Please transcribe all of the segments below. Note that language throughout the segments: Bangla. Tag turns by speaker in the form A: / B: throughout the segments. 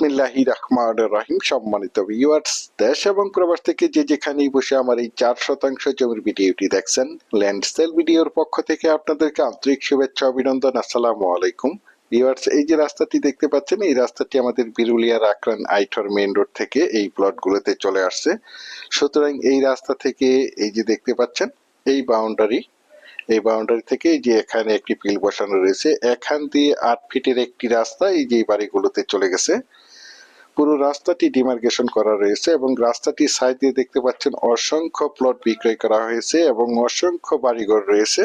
A: বিসমিল্লাহি রহমান রাহিম। সম্মানিত ভিউয়ার্স দেশ এবং প্রবাস থেকে যে যেখানেই বসে আমার এই চার শতাংশ জমির ভিডিওটি দেখছেন, ল্যান্ড সেল ভিডিওর পক্ষ থেকে আপনাদেরকে আন্তরিক শুভেচ্ছা, অভিনন্দন, আসসালামু আলাইকুম। ভিউয়ার্স এই যে রাস্তাটি দেখতে পাচ্ছেন, এই রাস্তাটি আমাদের বিরুলিয়ার আক্রান আইঠর মেইন রোড থেকে এই প্লটগুলোতে চলে আসছে। সুতরাং এই রাস্তা থেকে এই যে দেখতে পাচ্ছেন, এই বাউন্ডারি এই বাউন্ডারি থেকে যে এখানে একটি পিল বসানো রয়েছে, এখান দিয়ে আট ফিটের একটি রাস্তা এই যে বাড়িগুলোতে চলে গেছে। পুরো রাস্তাটি ডিমার্কেশন করা রয়েছে এবং রাস্তাটি সাইড দিয়ে দেখতে পাচ্ছেন অসংখ্য প্লট বিক্রয় করা হয়েছে এবং অসংখ্য বাড়িঘর রয়েছে।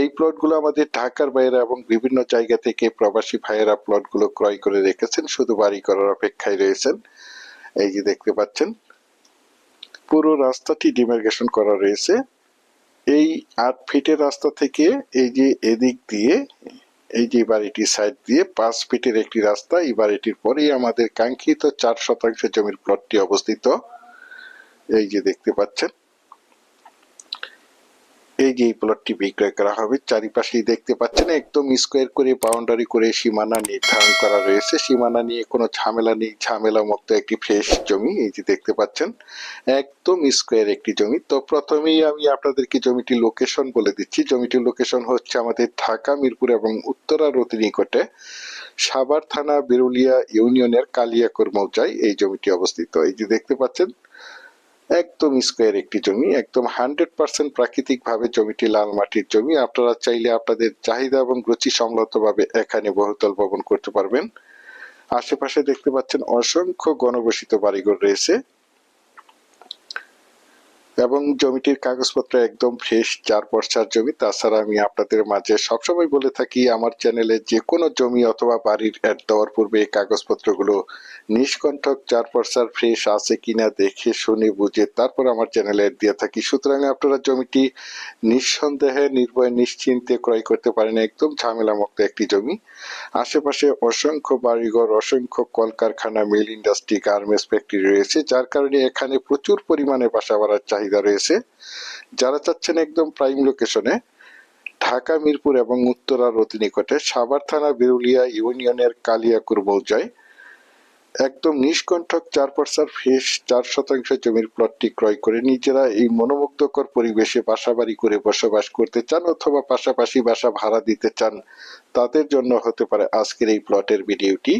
A: এই প্লটগুলো আমাদের ঢাকার বাইরে এবং বিভিন্ন জায়গা থেকে প্রবাসী ভাইয়েরা প্লটগুলো ক্রয় করে রেখেছেন, শুধু বাড়ি করার অপেক্ষায় রয়েছেন। এই যে দেখতে পাচ্ছেন, পুরো রাস্তাটি ডিমার্কেশন করা রয়েছে। এই আট ফিটের রাস্তা থেকে এই যে এদিক দিয়ে এই যে বাড়িটি সাইড দিয়ে পাঁচ ফিটের একটি রাস্তা, এই বাড়িটির পরেই আমাদের কাঙ্ক্ষিত চার শতাংশ জমির প্লটটি অবস্থিত। এই যে দেখতে পাচ্ছেন এই যে প্লটটি বিক্রয় করা হবে। চারিপাশেই দেখতে পাচ্ছেন একদম স্কোয়ার করে বাউন্ডারি করে সীমানা নির্ধারণ করা রয়েছে। সীমানা নিয়ে কোনো ঝামেলা নেই। ঝামেলা মুক্ত একটি ফ্রেশ জমি, এই যে দেখতে পাচ্ছেন, একদম স্কোয়ার একটি জমি। তো প্রথমেই আমি আপনাদেরকে জমিটির লোকেশন বলে দিচ্ছি। জমিটির লোকেশন হচ্ছে আমাদের ঢাকা, মিরপুর এবং উত্তরা রতি নিকটে সাভার থানা, বেরুলিয়া ইউনিয়নের কালিয়াকর মৌজায় এই জমিটি অবস্থিত। এই যে দেখতে পাচ্ছেন একদম স্কোয়ার একটি জমি, একদম হান্ড্রেড পার্সেন্ট প্রাকৃতিক ভাবে জমিটি লাল মাটির জমি। আপনারা চাইলে আপনাদের চাহিদা এবং রুচি ভাবে এখানে বহুতল ভবন করতে পারবেন। আশেপাশে দেখতে পাচ্ছেন অসংখ্য গণবসিত বাড়িঘর রয়েছে। এবং জমিটির কাগজপত্র একদম ফ্রেশ চার পর্চার জমি, তাছাড়া আমি আপনাদের মাঝে সবসময় বলে থাকি, আমার চ্যানেলে যে কোনো জমি অথবা বাড়ির অ্যাড দেওয়ার পূর্বে এই কাগজপত্রগুলো নিষ্কণ্ঠক চার পর্চার ফ্রেশ আছে কিনা দেখে, শুনে, বুঝে, তারপর আমার চ্যানেলে অ্যাড দিয়ে থাকি। সুতরাং আপনারা জমিটি নিঃসন্দেহে, নির্ভয়, নিশ্চিন্তে ক্রয় করতে পারেন, একদম ঝামেলামুক্ত একটি জমি। আশেপাশে অসংখ্য বাড়িঘর, অসংখ্য কলকারখানা মিল ইন্ডাস্ট্রি গার্মেন্টস ফ্যাক্টরি রয়েছে, যার কারণে এখানে প্রচুর পরিমাণে বাসা বাড়ার চাহিদা রয়েছে। যারা চাচ্ছেন একদম প্রাইম লোকেশনে ঢাকা, মিরপুর এবং উত্তরার অতি নিকটে সাভার থানা বিরুলিয়া ইউনিয়নের কালিয়াকুর মৌজায় একদম নিষ্কণ্ঠক চার পার্সার ফ্রেশ চার শতাংশ জমির প্লটটি ক্রয় করে নিজেরা এই মনোমুগ্ধকর পরিবেশে বাসাবাড়ি করে বসবাস করতে চান অথবা পাশাপাশি বাসা ভাড়া দিতে চান, তাদের জন্য হতে পারে আজকের এই প্লটের ভিডিওটি।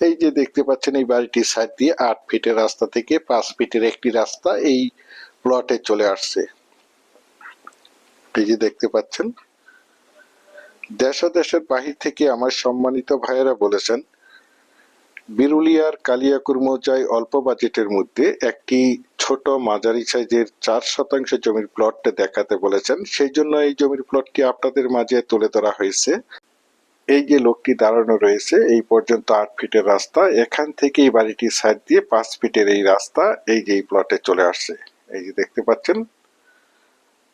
A: এই যে দেখতে পাচ্ছেন, এই বাড়িটির সাইড দিয়ে আট ফিটের রাস্তা থেকে পাঁচ ফিটের একটি রাস্তা এই প্লটে চলে আসছে। এই যে দেখতে পাচ্ছেন দেশ দেশের বাহির থেকে আমার সম্মানিত ভাইয়েরা বলেছেন, বিরুলিয়ার কালিয়াকুর মৌজায় অল্প বাজেটের মধ্যে একটি ছোট মাঝারি সাইজের চার শতাংশ জমির প্লটটা দেখাতে বলেছেন। সেই জন্য এই জমির প্লটটি আপনাদের মাঝে তুলে ধরা হয়েছে। এই যে লোকটি দাঁড়ানো রয়েছে, এই পর্যন্ত আট ফিটের রাস্তা, এখান থেকে এই বাড়িটির সাইড দিয়ে পাঁচ ফিটের এই রাস্তা, এই যে এই প্লটে চলে আসছে। এই যে দেখতে পাচ্ছেন,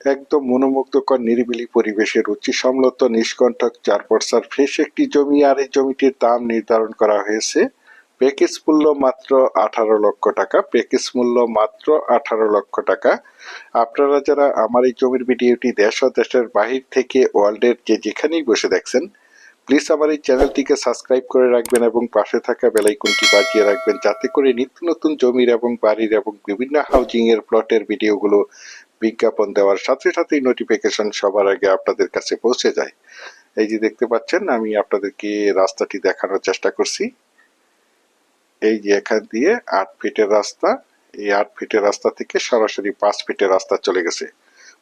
A: একদম মনোমুগ্ধকর, নিরিবিলি পরিবেশের রুচি সম্লত নিষ্কণ্ঠক চার পর্সার ফ্রেশ একটি জমি, আর এই জমিটির দাম নির্ধারণ করা হয়েছে প্যাকেজ মূল্য মাত্র আঠারো লক্ষ টাকা। প্যাকেজ মূল্য মাত্র আঠারো লক্ষ টাকা। আপনারা যারা আমার এই জমির ভিডিওটি দেশ ও দেশের বাহির থেকে ওয়ার্ল্ডের যে যেখানেই বসে দেখছেন প্লিজ আমার এই চ্যানেলটিকে সাবস্ক্রাইব করে রাখবেন এবং পাশে থাকা বেলাইকনটি বাজিয়ে রাখবেন যাতে করে নিত্য নতুন জমির এবং বাড়ির এবং বিভিন্ন হাউজিং এর প্লটের ভিডিওগুলো বিজ্ঞাপন দেওয়ার সাথে সাথেই নোটিফিকেশন সবার আগে আপনাদের কাছে পৌঁছে যায়। এই যে দেখতে পাচ্ছেন, আমি আপনাদেরকে রাস্তাটি দেখানোর চেষ্টা করছি। এই যে এখান দিয়ে আট ফিটের রাস্তা, এই আট ফিটের রাস্তা থেকে সরাসরি পাঁচ ফিটের রাস্তা চলে গেছে।